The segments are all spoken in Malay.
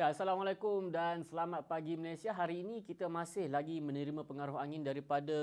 Ya, Assalamualaikum dan selamat pagi Malaysia. Hari ini kita masih lagi menerima pengaruh angin daripada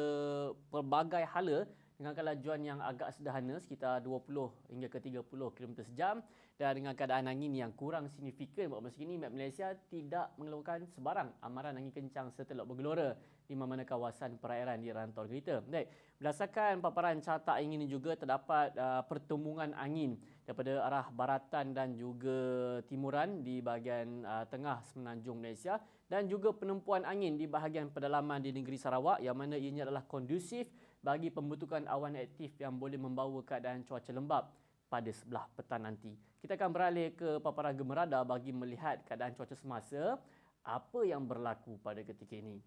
pelbagai hala dengan kelajuan yang agak sederhana sekitar 20 hingga ke 30 km sejam dan dengan keadaan angin yang kurang signifikan buat masa ini Malaysia tidak mengeluarkan sebarang amaran angin kencang setelok bergelora di mana-mana kawasan perairan di rantau kita. Baik, berdasarkan paparan carta angin ini juga terdapat uh, pertumbungan angin daripada arah baratan dan juga timuran di bahagian uh, tengah semenanjung Malaysia dan juga penumpuan angin di bahagian pedalaman di negeri Sarawak yang mana ianya adalah kondusif bagi pembentukan awan aktif yang boleh membawa keadaan cuaca lembap pada sebelah petang nanti. Kita akan beralih ke paparan gemerada bagi melihat keadaan cuaca semasa apa yang berlaku pada ketika ini.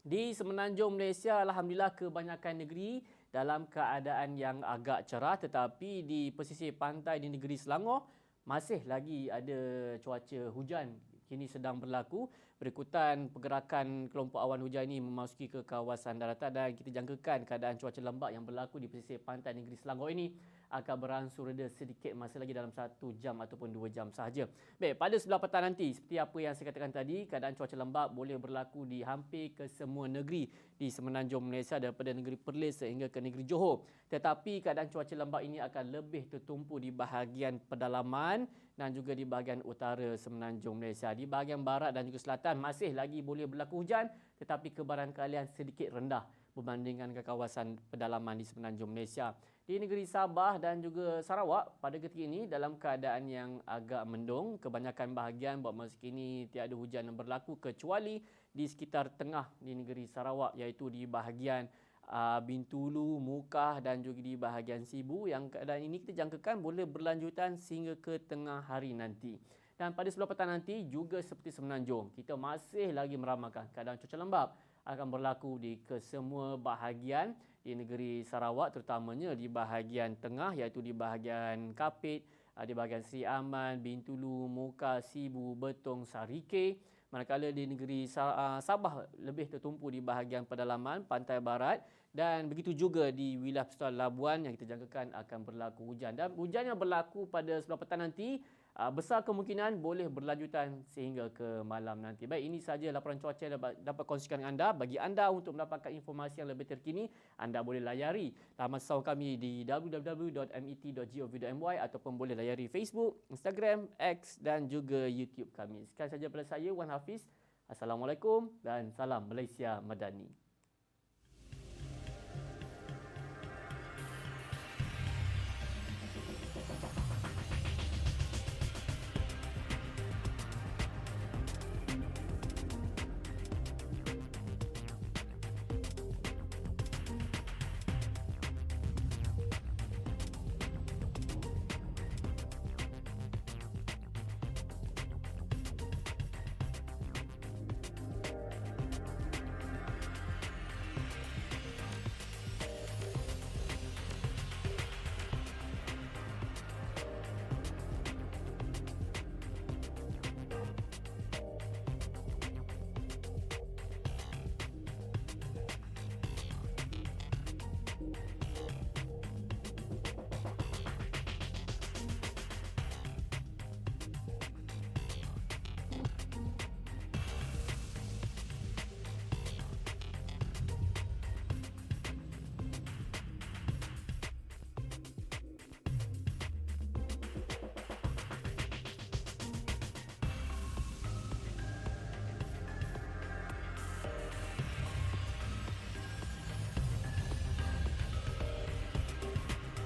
Di semenanjung Malaysia, Alhamdulillah kebanyakan negeri dalam keadaan yang agak cerah tetapi di pesisir pantai di negeri Selangor masih lagi ada cuaca hujan kini sedang berlaku. Berikutan pergerakan kelompok awan hujan ini memasuki ke kawasan daratan dan kita jangkakan keadaan cuaca lembap yang berlaku di pesisir pantai negeri Selangor ini akan beransur reda sedikit masa lagi dalam satu jam ataupun dua jam sahaja. Baik, pada sebelah petang nanti, seperti apa yang saya katakan tadi, keadaan cuaca lembap boleh berlaku di hampir ke semua negeri di semenanjung Malaysia daripada negeri Perlis sehingga ke negeri Johor. Tetapi keadaan cuaca lembap ini akan lebih tertumpu di bahagian pedalaman dan juga di bahagian utara semenanjung Malaysia. Di bahagian barat dan juga selatan masih lagi boleh berlaku hujan tetapi kebarangkalian sedikit rendah berbandingkan ke kawasan pedalaman di semenanjung Malaysia. Di negeri Sabah dan juga Sarawak pada ketika ini dalam keadaan yang agak mendung, kebanyakan bahagian buat masa kini tiada hujan yang berlaku kecuali di sekitar tengah di negeri Sarawak iaitu di bahagian uh, Bintulu, Mukah dan juga di bahagian Sibu yang keadaan ini kita jangkakan boleh berlanjutan sehingga ke tengah hari nanti. Dan pada sebelah petang nanti juga seperti semenanjung, kita masih lagi meramalkan keadaan cuaca lembap akan berlaku di kesemua bahagian di negeri Sarawak terutamanya di bahagian tengah iaitu di bahagian Kapit, ah, di bahagian Sri Aman, Bintulu, Muka, Sibu, Betong, Sarike. Manakala di negeri ah, Sabah lebih tertumpu di bahagian pedalaman pantai barat dan begitu juga di wilayah Persatuan Labuan yang kita jangkakan akan berlaku hujan. Dan hujan yang berlaku pada sebelah petang nanti uh, besar kemungkinan boleh berlanjutan sehingga ke malam nanti. Baik, ini saja laporan cuaca dapat, dapat kongsikan dengan anda. Bagi anda untuk mendapatkan informasi yang lebih terkini, anda boleh layari laman sahur kami di www.met.gov.my ataupun boleh layari Facebook, Instagram, X dan juga YouTube kami. Sekian saja daripada saya, Wan Hafiz. Assalamualaikum dan salam Malaysia Madani.